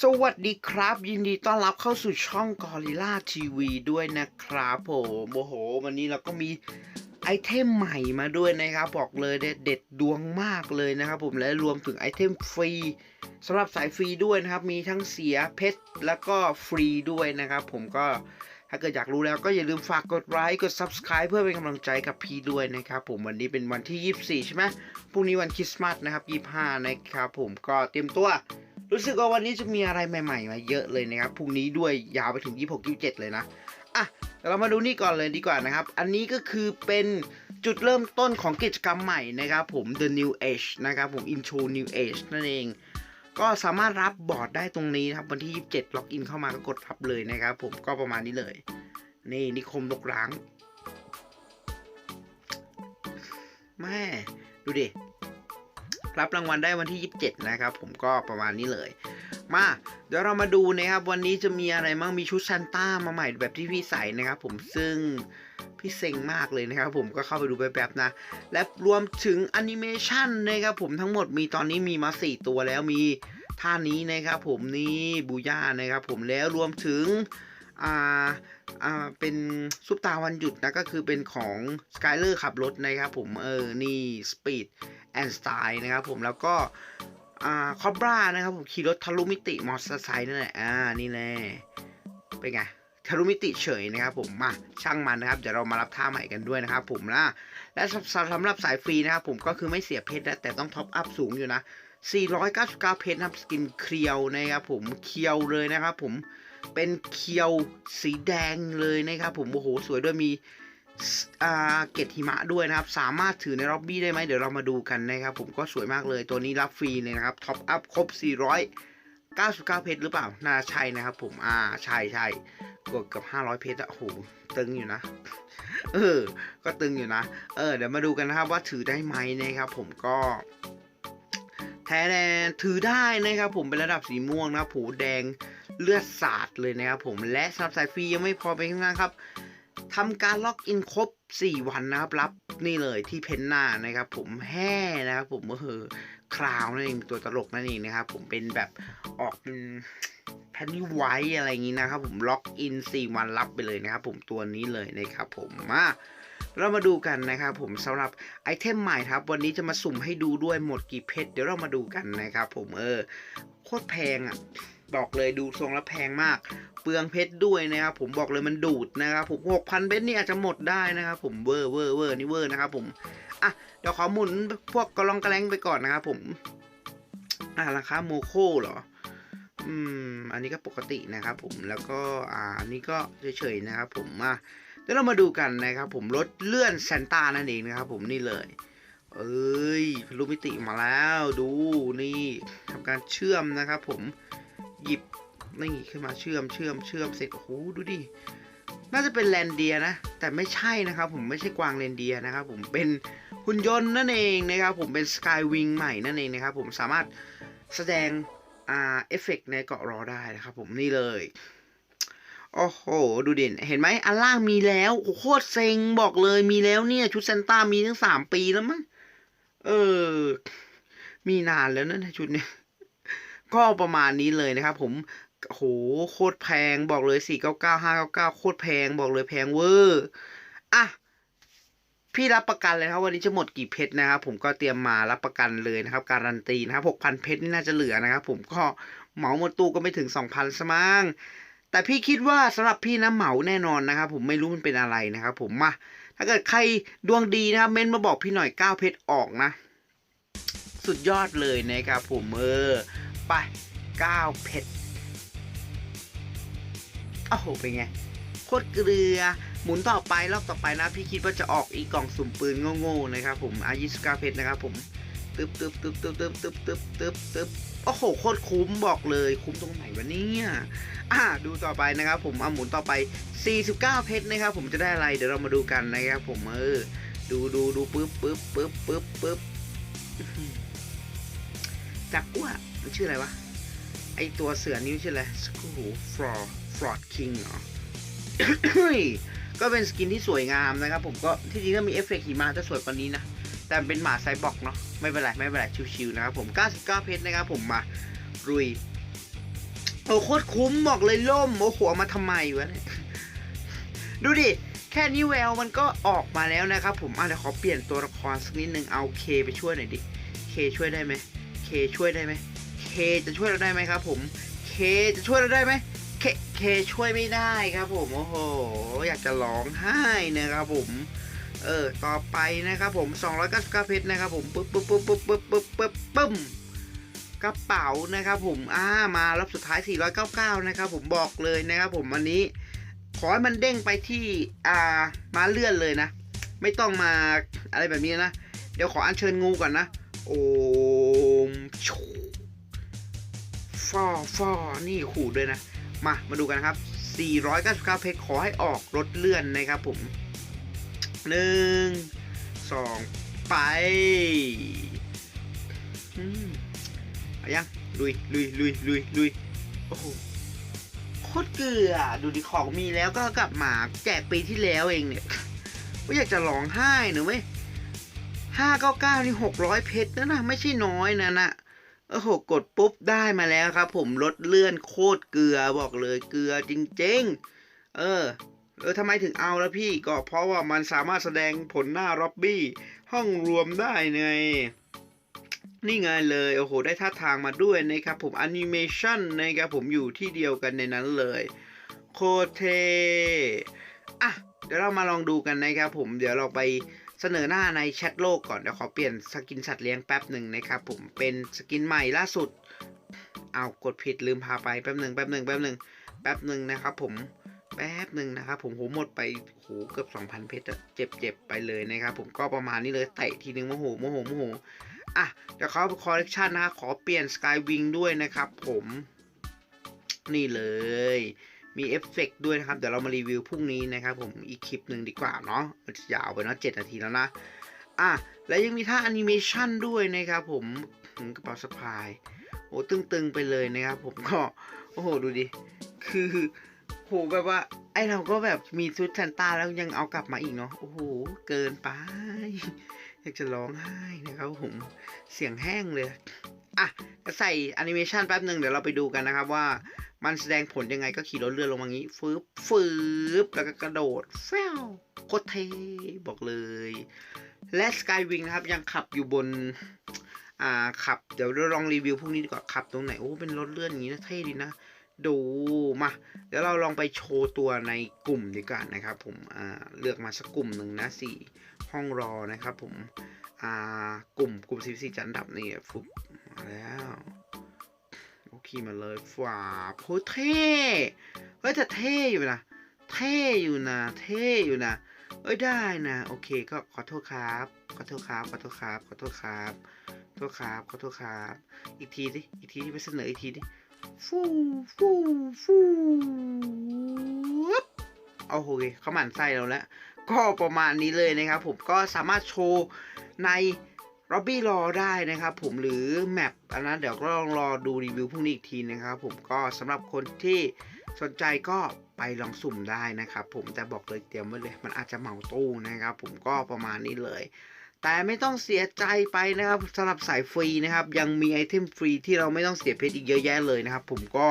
สวัสดีครับ ยินดีต้อนรับเข้าสู่ช่อง Gorilla TV ด้วยนะครับผมโอ้โห วันนี้เราก็มีไอเทมใหม่มาด้วยนะครับ บอกเลยเด็ดเด็ดดวงมากเลยนะครับผมและรวมถึงไอเทมฟรีสำหรับสายฟรีด้วยนะครับ มีทั้งเสียเพชรแล้วก็ฟรีด้วยนะครับ ผมก็ถ้าเกิดอยากรู้แล้วก็อย่าลืมฝากกดไลค์กด Subscribe เพื่อเป็นกำลังใจกับพี่ด้วยนะครับผมวันนี้เป็นวันที่ 24 ใช่ไหมพรุ่งนี้วันคริสต์มาสนะครับ 25 นะครับผมก็เตรียมตัว รู้สึกว่าวันนี้จะมีอะไรใหม่ ๆ มาเยอะเลยนะครับพรุ่งนี้ด้วยยาวไปถึง 26 27 เลยนะอะเดี๋ยวเรามาดูนี่ก่อนเลยดีกว่านะครับ อันนี้ก็คือเป็นจุดเริ่มต้นของกิจกรรมใหม่นะครับผม The New Age นะครับผม Intro New Age นั่นเอง ก็สามารถรับบอร์ดได้ตรงนี้นะครับ วันที่ 27 ล็อกอินเข้ามาก็กดรับเลยนะครับผมก็ประมาณนี้เลย นี่นิคมลกร้างแม่ดูดิ รับรางวัลได้วันที่ 27 นะครับ ผมก็ประมาณนี้เลย มาเดี๋ยวเรามาดูนะครับ วันนี้จะมีอะไรมั่งมีชุดซานต้ามาใหม่แบบที่พี่ใส่นะครับ ผมซึ่งพี่เซ็งมากเลยนะครับ ผมก็เข้าไปดูแบบๆนะ และรวมถึงแอนิเมชันนะครับผมทั้งหมดมีตอนนี้มีมา 4 ตัวแล้วมีท่านี้นะครับ ผมนี่บูย่านะครับ ผมแล้วรวมถึง อ่าอ่าเป็นซุปตาวันหยุดนะก็คือเป็นของสกายเลอร์ขับรถนะครับผมเออนี่สปีดแอนสไตล์นะครับผมแล้วก็อ่าคอบรานะครับผมขี่รถทะลุมิติมอเตอร์ไซค์นั่นแหละอ่านี่แหละเป็นไงทะลุมิติเฉยนะครับผมมาช่างมันนะครับเดี๋ยวเรามารับท่าใหม่กันด้วยนะครับผมนะและสำหรับสายฟรีนะครับผมก็คือไม่เสียเพชรนะแต่ต้องท็อปอัพสูงอยู่นะ499 เพชรนะครับสกินเคลียวนะครับผมเคลียวเลยนะครับผม เป็นเคียวสีแดงเลยนะครับผมโอ้โหสวยด้วยมีเกตหิมะด้วยนะครับ สามารถถือในล็อบบี้ได้ไหมเดี๋ยวเรามาดูกันนะครับ ผมก็สวยมากเลยตัวนี้รับฟรีเลยนะครับท็อปอัพครบ 499 เพชรหรือเปล่า น่าใช่นะครับผมอ่าใช่ใช่กดกับ 500 เพชรอะโอ้โหตึงอยู่นะ เออ ก็ตึงอยู่นะ เออ เดี๋ยวมาดูกันนะครับว่าถือได้ไหมนะครับผมก็ แท้แดงถือได้นะครับผมเป็นระดับสีม่วงนะครับผูแดงเลือดสาดเลยนะครับผมและสำหรับสายฟรียังไม่พอไปข้างหน้าครับทำการล็อกอินครบ 4 วันนะครับ รับนี่เลยที่เพนหน้านะครับ ผมแห่นะครับผมก็คือคราวนั่นเองตัวตลกนั่นเองนะครับผมเป็นแบบออกเป็นแพนนี่ไว้อะไรอย่างนี้นะครับ ผมล็อกอิน 4 วันรับไปเลยนะครับ ผมตัวนี้เลยนะครับผมมา เรามาดูกันนะครับผมสำหรับไอเทมใหม่ครับ วันนี้จะมาสุ่มให้ดูด้วยหมดกี่เพชรเดี๋ยวเรามาดูกันนะครับผมเออโคตรแพงอะบอกเลยดูทรงแล้วแพงมาก เปลืองเพชรด้วยนะครับผมบอกเลยมันดูดนะครับผมหกพันเพชรนี่อาจจะหมดได้นะครับผมเวอร์เวอร์เวอร์นี่เวอร์นะครับผมอะเดี๋ยวขอหมุนพวกกระลองกระแลงไปก่อนนะครับผมอะราคาโมโคเหรออืมอันนี้ก็ปกตินะครับผมแล้วก็อ่าอันนี้ก็เฉยๆนะครับผมมา เดี๋ยวเรามาดูกันนะครับ ผมรถเลื่อนซนต้านั่นเองนะครับ ผมนี่เลย เอ้ยรูมิติมาแล้วดูนี่ทำการเชื่อมนะครับ ผมหยิบนี่ขึ้นมาเชื่อมเชื่อมเชื่อมเสร็จโอ้โหดูดิน่าจะเป็นแลนเดียนะ แต่ไม่ใช่นะครับ ผมไม่ใช่กวางแลนเดียนะครับ ผมเป็นหุ่นยนต์นั่นเองนะครับ ผมเป็นสกายวิงใหม่นั่นเองนะครับ ผมสามารถแสดงอ่าเอฟเฟกในเกาะรอได้นะครับ ผมนี่เลย โอ้โห ดูเด่น เห็นไหมอันล่างมีแล้วโคตรเซ็งบอกเลยมีแล้วเนี่ย ชุดเซนต้ามีตั้งสามปีแล้วมั้ง เออ มีนานแล้วนะชุดเนี้ยก็ประมาณนี้เลยนะครับผมโหโคตรแพงบอกเลย4 9 9 5 9 9โคตรแพงบอกเลยแพงเวอร์อะพี่รับประกันเลยครับวันนี้จะหมดกี่เพชรนะครับผมก็เตรียมมารับประกันเลยนะครับ การันตีนะครับ6,000เพชรนี่น่าจะเหลือนะครับผมก็เหมาหมดตู้ก็ไม่ถึง2,000สมั้ง แต่พี่คิดว่าสำหรับพี่นะเหมาแน่นอนนะครับ ผมไม่รู้มันเป็นอะไรนะครับผมมาถ้าเกิดใครดวงดีนะครับเม้นมาบอกพี่หน่อย9เพชรออกนะ สุดยอดเลยนะครับผมเออไป9เพชรโอ้โหเป็นไงโคตรเกลือหมุนต่อไปรอบต่อไปนะ พี่คิดว่าจะออกอีกกล่องสุ่มปืนโง่ๆนะครับผมอายุสกาเพชรนะครับผมตึ๊บตึ๊บตึ๊บตึ๊บตึ๊บตึ๊บตึ๊บตึ๊บ โอ้โหโคตรคุ้มบอกเลยคุ้มตรงไหนวะเนี่ยอ่าดูต่อไปนะครับ ผมเอาหมุนต่อไป 49 เพชรนะครับ ผมจะได้อะไรเดี๋ยวเรามาดูกันนะครับ ผมเออดูดูดูปึ๊บปึ๊บปึ๊บปึ๊บปึ๊บจักว่ามันชื่ออะไรวะไอตัวเสือนิ้วชื่ออะไรสกูฟรอฟรอดคิงเหรอก็เป็นสกินที่สวยงามนะครับ ผมก็ที่จริงก็มีเอฟเฟกต์หิมะจะสวยกว่านี้นะ แต่เป็นหมาไซบอร์กเนาะไม่เป็นไรไม่เป็นไรชิวๆนะครับผม 99 เพชรนะครับผมมารุยโอ้โคตรคุ้มบอกเลยล่มโอ้โหมาทำไมวะเนี่ยดูดิแค่นี้แววมันก็ออกมาแล้วนะครับผมอะเดี๋ยวขอเปลี่ยนตัวละครสักนิดนึงเอาเคไปช่วยหน่อยดิเคช่วยได้ไหมเคช่วยได้ไหมเคจะช่วยเราได้ไหมครับ ผมเคจะช่วยเราได้ไหมเคเคช่วยไม่ได้ครับ ผมโอ้โหอยากจะร้องไห้นะครับผม เออ ต่อไปนะครับผม 299เพชรนะครับผมปึ๊บปึ๊บปึ๊บปึ๊บปึ๊บปึ๊บปึ๊บปึ้มกระเป๋านะครับผม อ่า มารอบสุดท้าย 499 นะครับผมบอกเลยนะครับผมวันนี้ ขอให้มันเด้งไปที่อ่ามาเลื่อนเลยนะ ไม่ต้องมาอะไรแบบนี้นะ เดี๋ยวขออัญเชิญงูก่อนนะ โอมชูฟอฟอนี่ขู่ด้วยนะ มา มาดูกันนะครับ 499 เพชรขอให้ออกรถเลื่อนนะครับผม หนึ่งสองไปอืมเอายังลุยลุยลุยลุยลุยโอ้โหโคตรเกลือดูดิของมีแล้วก็กลับมาแจกปีที่แล้วเองเนี่ยก็อยากจะร้องไห้หนูไหมห้าเก้าเก้านี่หกร้อยเพชรนะนะไม่ใช่น้อยนะนะโอ้โหกดปุ๊บได้มาแล้วครับ ผมลดเลื่อนโคตรเกลือบอกเลยเกลือจริง ๆ เออ เออทำไมถึงเอาแล้วพี่ก็เพราะว่ามันสามารถแสดงผลหน้าร็อบบี้ห้องรวมได้ไงนี่ไงเลย โอ้โห ได้ท่าทางมาด้วยนะครับผมแอนิเมชันนะครับผมอยู่ที่เดียวกันในนั้นเลย โคเทอะ เดี๋ยวเรามาลองดูกันนะครับผม เดี๋ยวเราไปเสนอหน้าในแชทโลกก่อน เดี๋ยวขอเปลี่ยนสกินสัตว์เลี้ยงแป๊บหนึ่งนะครับผม เป็นสกินใหม่ล่าสุด เอากดผิดลืมพาไปแป๊บหนึ่งแป๊บหนึ่งแป๊บหนึ่งแป๊บหนึ่งนะครับผม แป๊บหนึ่งนะครับผมโหหมดไปโหเกือบ 2,000 เพชรเจ็บเจ็บไปเลยนะครับผมก็ประมาณนี้เลยเตะทีนึงโมโหโมโหโมโหอะเดี๋ยวเขาคอลเลกชันนะขอเปลี่ยนสกายวิงด้วยนะครับผมนี่เลยมีเอฟเฟกต์ด้วยนะครับ เดี๋ยวเรามารีวิวพรุ่งนี้นะครับผมอีกคลิปหนึ่งดีกว่าเนาะมันยาวไปเนาะเจ็ดนาทีแล้วนะอะแล้วยังมีท่าแอนิเมชันด้วยนะครับผมกระเป๋าสะพายโอ้ตึงๆไปเลยนะครับผมก็โอ้โหดูดิคือ แบบว่า ไอเราก็แบบมีชุดซันต้าแล้วยังเอากลับมาอีกเนาะโอ้โห เกินไป อยากจะร้องไห้นะครับผมเสียงแห้งเลยอะจะใส่แอนิเมชันแป๊บหนึ่งเดี๋ยวเราไปดูกันนะครับว่ามันแสดงผลยังไงก็ขี่รถเรือลงมางี้ฟืบฟืบแล้วก็กระโดดแฟวโคตรเท่บอกเลย และสกายวิงนะครับยังขับอยู่บน อ่าขับ เดี๋ยวเราลองรีวิวพวกนี้ดีกว่าขับตรงไหน โอ้เป็นรถเลื่อนอย่างนี้นะเท่ดีนะ ดูมาเดี๋ยวเราลองไปโชว์ตัวในกลุ่มดีกว่านะครับผมอ่าเลือกมาสักกลุ่มหนึ่งนะสี่ห้องรอนะครับผมอ่ากลุ่มกลุ่มสิบสี่จันดับนี่ฟุบมาแล้วโอเคมาเลยฝาโคเท่เฮ้ยแต่เท่อยู่นะเท่อยู่นะเท่อยู่นะเอ้ยได้นะโอเคก็ขอโทษครับขอโทษครับขอโทษครับขอโทษครับขอโทษครับขอโทษครับ อีกทีดิอีกทีที่ไปเสนออีกทีดิ ฟูฟูฟูเอาโอเคเขาหมั่นไส้เราแล้ว ก็ประมาณนี้เลยนะครับผมก็สามารถโชว์ใน r o b b y รอได้นะครับผมหรือแมปอันนั้นเดี๋ยวก็ลองรอดูรีวิวพรุ่งนี้อีกทีนะครับผมก็สำหรับคนที่สนใจก็ไปลองสุ่มได้นะครับผมแต่บอกเลยเตรียมไว้เลย มันอาจจะเหมาตู้นะครับผมก็ประมาณนี้เลย แต่ไม่ต้องเสียใจไปนะครับสำหรับสายฟรีนะครับ ยังมีไอเทมฟรีที่เราไม่ต้องเสียเพชรอีกเยอะแยะเลยนะครับ ผมก็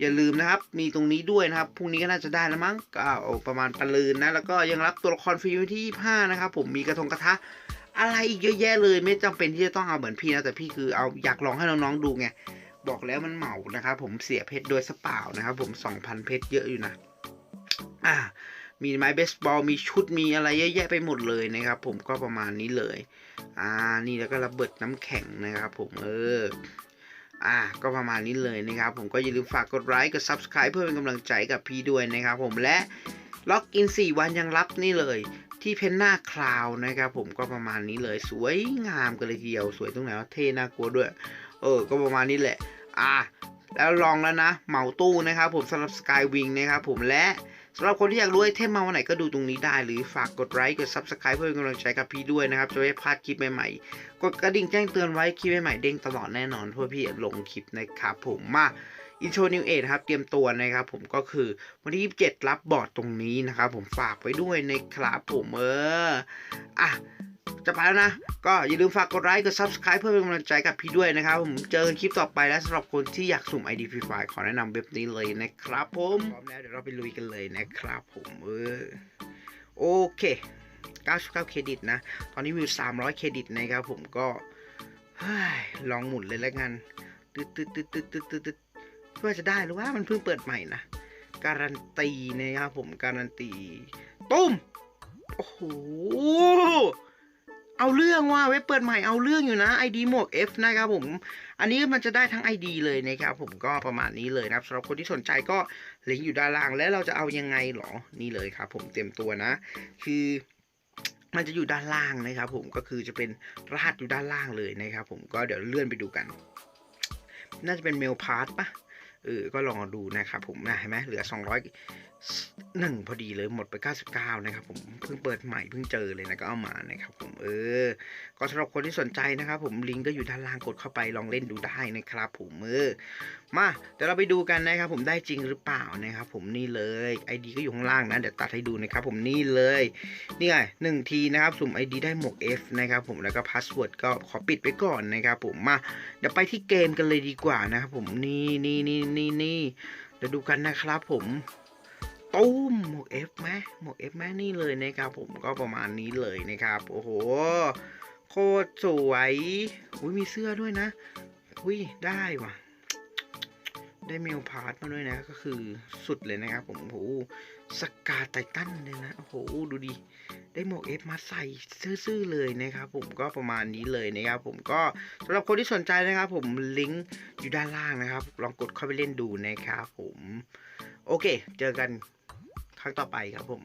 อย่าลืมนะครับ มีตรงนี้ด้วยนะครับ พรุ่งนี้ก็น่าจะได้แล้วมั้งก็เอาประมาณปลืนนะ แล้วก็ยังรับตัวละครฟรีวันที่ 25 นะครับ ผมมีกระทงกระทะ อะไรอีกเยอะแยะเลย ไม่จำเป็นที่จะต้องเอาเหมือนพี่นะ แต่พี่คือเอาอยากลองให้น้องๆดูไง บอกแล้วมันเหมานะครับ ผมเสียเพชรโดยสเปล่านะครับ ผม 2,000 เพชรเยอะอยู่นะ อ่า มีไม้เบสบอล มีชุด มีอะไรเยอะแยะไปหมดเลยนะครับ ผมก็ประมาณนี้เลย อ่า นี่แล้วก็ระเบิดน้ำแข็งนะครับ ผม เออ อ่า ก็ประมาณนี้เลยนะครับ ผมก็อย่าลืมฝากกดไลค์ กด Subscribe เพื่อเป็นกำลังใจกับพี่ด้วยนะครับผม และล็อกอิน 4 วันยังรับนี่เลยที่เพนหน้าคลาวนะครับ ผมก็ประมาณนี้เลย สวยงามกันเลยทีเดียว สวยตรงไหนวะเท่น่ากลัวด้วย เออ ก็ประมาณนี้แหละ อะแล้วลองแล้วนะ เหมาตู้นะครับผมสำหรับสกายวิงนะครับผมและ สำหรับคนที่อยากรู้ไอเทมมาวันไหนก็ดูตรงนี้ได้ หรือฝากกดไลค์กด Subscribe เพื่อเป็นกำลังใจกับพี่ด้วยนะครับ จะไม่พลาดคลิปใหม่ๆ กดกระดิ่งแจ้งเตือนไว้คลิปใหม่ๆเด้งตลอดแน่นอนเพื่อพี่ลงคลิปนะครับผมมาอินโทรนิวเอทครับเตรียมตัวนะครับผมก็คือวันที่ 27 รับบอร์ดตรงนี้นะครับผมฝากไว้ด้วยนะครับผมเอออะ จะไปแล้วนะ ก็อย่าลืมฝากกดไลค์กด subscribe เพื่อเป็นกำลังใจกับพี่ด้วยนะครับ ผมเจอกันคลิปต่อไปแล้วสำหรับคนที่อยากสุ่ม ID Free Fire ขอแนะนำเว็บนี้เลยนะครับผมพร้อมแล้วเดี๋ยวเราไปลุยกันเลยนะครับผมเออโอเค 99 เครดิตนะ ตอนนี้มีอยู่300 เครดิตนะครับผมก็ลองหมุนเลยแล้วกันตึ๊ดตึ๊ดตึ๊ดตึ๊ดตึ๊ดตึ๊ดตึ๊ดเพื่อจะได้หรือว่ามันเพิ่งเปิดใหม่นะ การันตีนะครับผมการันตีตุ้มโอ้โห เอาเรื่องว่าเว็บเปิดใหม่เอาเรื่องอยู่นะ ID หมวก F นะครับผม อันนี้มันจะได้ทั้ง ID เลยนะครับผมก็ประมาณนี้เลยนะครับสำหรับคนที่สนใจก็ลิงก์อยู่ด้านล่างแล้วเราจะเอายังไงหรอนี่เลยครับ ผมเตรียมตัวนะ คือมันจะอยู่ด้านล่างนะครับ ผมก็คือจะเป็นรหัสอยู่ด้านล่างเลยนะครับ ผมก็เดี๋ยวเลื่อนไปดูกัน น่าจะเป็นเมลพาร์ตปะเออก็ลองดูนะครับผมนะเห็นไหมเหลือ 200 หนึ่งพอดีเลยหมดไป 99 นะครับผมเพิ่งเปิดใหม่เพิ่งเจอเลยนะก็เอามานะครับผมเออ ก็สำหรับคนที่สนใจนะครับ ผมลิงก์ก็อยู่ด้านล่างกดเข้าไปลองเล่นดูได้นะครับ ผมเออมาเดี๋ยวเราไปดูกันนะครับ ผมได้จริงหรือเปล่านะครับ ผมนี่เลย ID ก็อยู่ข้างล่างนะเดี๋ยวตัดให้ดูนะครับ ผมนี่เลยนี่ไงหนึ่งทีนะครับสุ่ม ID ได้หมวก F นะครับ ผมแล้วก็พาสเวิร์ดก็ขอปิดไปก่อนนะครับ ผมมาเดี๋ยวไปที่เกมกันเลยดีกว่านะครับ ผมนี่นี่นี่นี่นี่เดี๋ยวดูกันนะครับ ผม ตุ้มหมวก F ไหมหมวก F ไหมนี่เลยนะครับ ผมก็ประมาณนี้เลยนะครับ โอ้โห โคตรสวยอุ้ยมีเสื้อด้วยนะอุ้ยได้ว่ะ ได้เมลพาร์ทมาด้วยนะ ก็คือสุดเลยนะครับ ผมโอ้โหสกาไททันเลยนะ โอ้โห ดูดิ ได้หมวกเอฟมาใส่ซื่อๆเลยนะครับ ผมก็ประมาณนี้เลยนะครับ ผมก็สำหรับคนที่สนใจนะครับ ผมลิงก์อยู่ด้านล่างนะครับ ลองกดเข้าไปเล่นดูนะครับ ผม โอเค เจอกัน ครั้งต่อไปครับผม